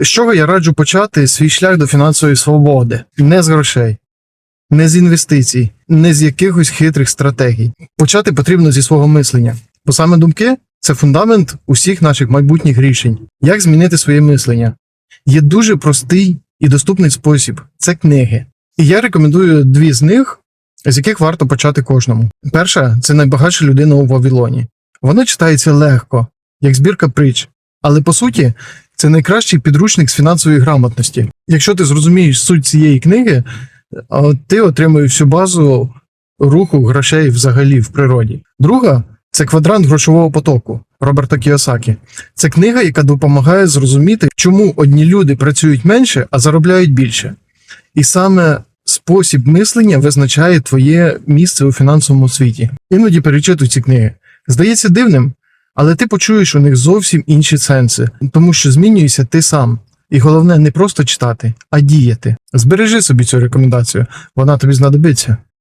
З чого я раджу почати свій шлях до фінансової свободи? Не з грошей, не з інвестицій, не з якихось хитрих стратегій. Почати потрібно зі свого мислення. Бо саме думки це фундамент усіх наших майбутніх рішень. Як змінити своє мислення? Є дуже простий і доступний спосіб це книги. І я рекомендую дві з них, з яких варто почати кожному. Перша це найбагатша людина у Вавилоні. Вона читається легко, як збірка притч, але по суті це найкращий підручник з фінансової грамотності. Якщо ти зрозумієш суть цієї книги, ти отримуєш всю базу руху грошей взагалі в природі. Друга це квадрант грошового потоку Роберта Кіосакі. Це книга, яка допомагає зрозуміти, чому одні люди працюють менше, а заробляють більше. І саме спосіб мислення визначає твоє місце у фінансовому світі. Іноді перечитуй ці книги. Здається дивним, але ти почуєш у них зовсім інші сенси, тому що змінюєшся ти сам. І головне не просто читати, а діяти. Збережи собі цю рекомендацію, вона тобі знадобиться.